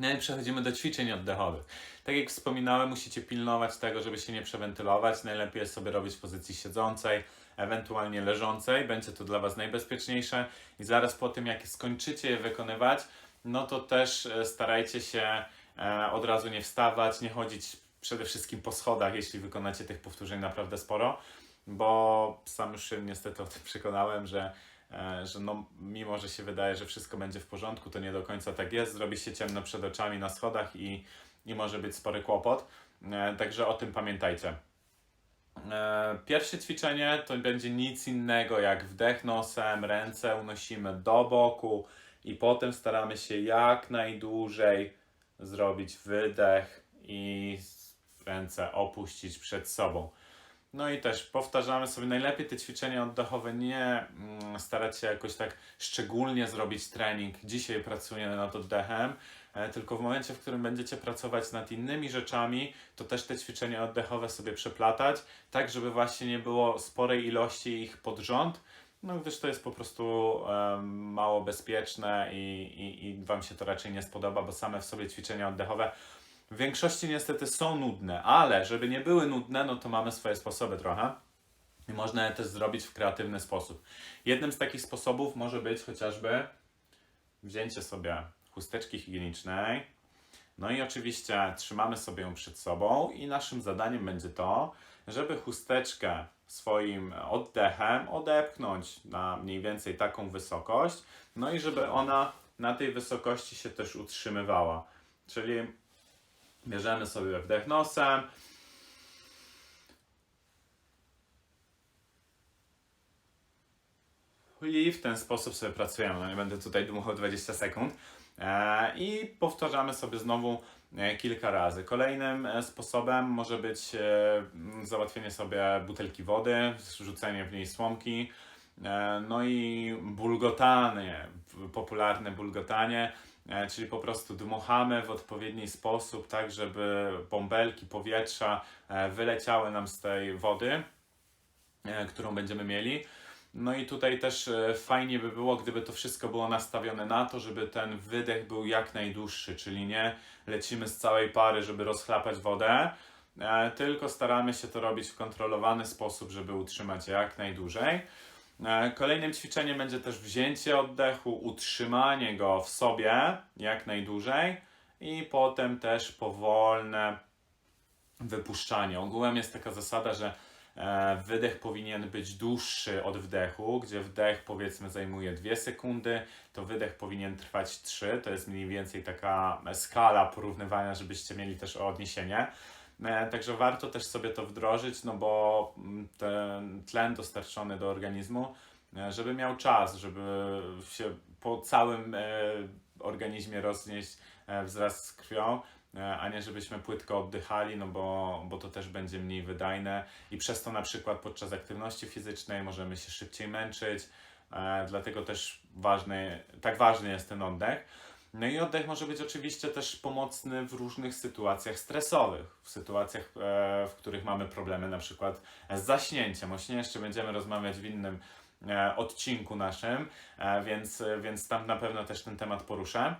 No i przechodzimy do ćwiczeń oddechowych. Tak jak wspominałem, musicie pilnować tego, żeby się nie przewentylować. Najlepiej jest sobie robić w pozycji siedzącej, ewentualnie leżącej. Będzie to dla Was najbezpieczniejsze. I zaraz po tym, jak skończycie je wykonywać, no to też e, starajcie się e, od razu nie wstawać, nie chodzić przede wszystkim po schodach, jeśli wykonacie tych powtórzeń naprawdę sporo, bo sam już się niestety o tym przekonałem, że że no, mimo, że się wydaje, że wszystko będzie w porządku, to nie do końca tak jest. Zrobi się ciemno przed oczami na schodach i, i może być spory kłopot. E, Także o tym pamiętajcie. E, Pierwsze ćwiczenie to będzie nic innego jak wdech nosem, ręce unosimy do boku i potem staramy się jak najdłużej zrobić wydech i ręce opuścić przed sobą. No i też powtarzamy sobie najlepiej te ćwiczenia oddechowe nie mm, starać się jakoś tak szczególnie zrobić trening. Dzisiaj pracuję nad oddechem, e, tylko w momencie, w którym będziecie pracować nad innymi rzeczami, to też te ćwiczenia oddechowe sobie przeplatać, tak żeby właśnie nie było sporej ilości ich pod rząd, no gdyż to jest po prostu mało bezpieczne i, i, i Wam się to raczej nie spodoba, bo same w sobie ćwiczenia oddechowe w większości niestety są nudne, ale żeby nie były nudne, no to mamy swoje sposoby trochę. I można je też zrobić w kreatywny sposób. Jednym z takich sposobów może być chociażby wzięcie sobie chusteczki higienicznej. No i oczywiście trzymamy sobie ją przed sobą i naszym zadaniem będzie to, żeby chusteczkę swoim oddechem odepchnąć na mniej więcej taką wysokość, no i żeby ona na tej wysokości się też utrzymywała. Czyli Bierzemy sobie wdech nosem. I w ten sposób sobie pracujemy. No nie będę tutaj dmuchał 20 sekund. E, I powtarzamy sobie znowu e, kilka razy. Kolejnym e, sposobem może być załatwienie sobie butelki wody, rzucenie w niej słomki. No i bulgotanie, popularne bulgotanie, czyli po prostu dmuchamy w odpowiedni sposób, tak żeby bąbelki powietrza e, wyleciały nam z tej wody, e, którą będziemy mieli. No i tutaj też e, fajnie by było, gdyby to wszystko było nastawione na to, żeby ten wydech był jak najdłuższy, czyli nie lecimy z całej pary, żeby rozchlapać wodę, e, tylko staramy się to robić w kontrolowany sposób, żeby utrzymać jak najdłużej. E, Kolejnym ćwiczeniem będzie też wzięcie oddechu, utrzymanie go w sobie jak najdłużej i potem też powolne wypuszczanie. Ogółem jest taka zasada, że e, wydech powinien być dłuższy od wdechu, gdzie wdech powiedzmy zajmuje 2 sekundy, to wydech powinien trwać 3. To jest mniej więcej taka skala porównywania, żebyście mieli też odniesienie. E, Także warto też sobie to wdrożyć, no bo mm, ten tlen dostarczony do organizmu, e, żeby miał czas, żeby się po całym e, organizmie roznieść wraz z krwią, a nie żebyśmy płytko oddychali, no bo, bo to też będzie mniej wydajne i przez to na przykład podczas aktywności fizycznej możemy się szybciej męczyć, dlatego też ważny, tak ważny jest ten oddech. No i oddech może być oczywiście też pomocny w różnych sytuacjach stresowych, w sytuacjach, e, w których mamy problemy na przykład z zaśnięciem. O śnie jeszcze będziemy rozmawiać w innym e, odcinku naszym, e, więc, więc tam na pewno też ten temat poruszę.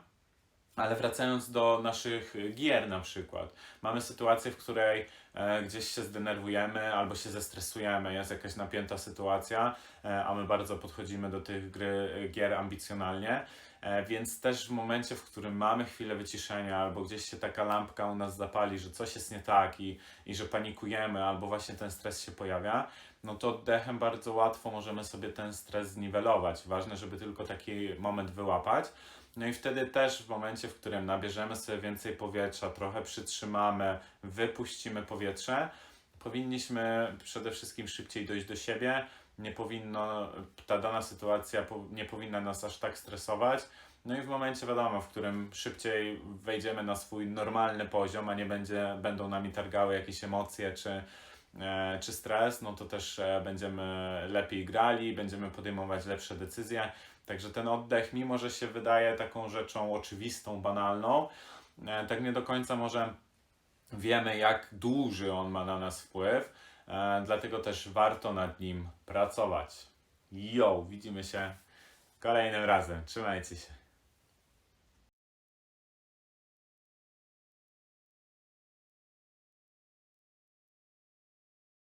Ale wracając do naszych gier na przykład, mamy sytuację, w której e, gdzieś się zdenerwujemy albo się zestresujemy, jest jakaś napięta sytuacja, e, a my bardzo podchodzimy do tych gry, gier ambicjonalnie, e, więc też w momencie, w którym mamy chwilę wyciszenia albo gdzieś się taka lampka u nas zapali, że coś jest nie tak i, i że panikujemy albo właśnie ten stres się pojawia, no to oddechem bardzo łatwo możemy sobie ten stres zniwelować. Ważne, żeby tylko taki moment wyłapać. No i wtedy też w momencie, w którym nabierzemy sobie więcej powietrza, trochę przytrzymamy, wypuścimy powietrze, powinniśmy przede wszystkim szybciej dojść do siebie. Nie powinno, ta dana sytuacja nie powinna nas aż tak stresować. No i w momencie, wiadomo, w którym szybciej wejdziemy na swój normalny poziom, a nie będzie, będą nami targały jakieś emocje czy, czy stres, no to też e, będziemy lepiej grali, będziemy podejmować lepsze decyzje. Także ten oddech, mimo że się wydaje taką rzeczą oczywistą, banalną, e, tak nie do końca może wiemy, jak duży on ma na nas wpływ. E, dlatego też warto nad nim pracować. Jo, widzimy się kolejnym razem. Trzymajcie się.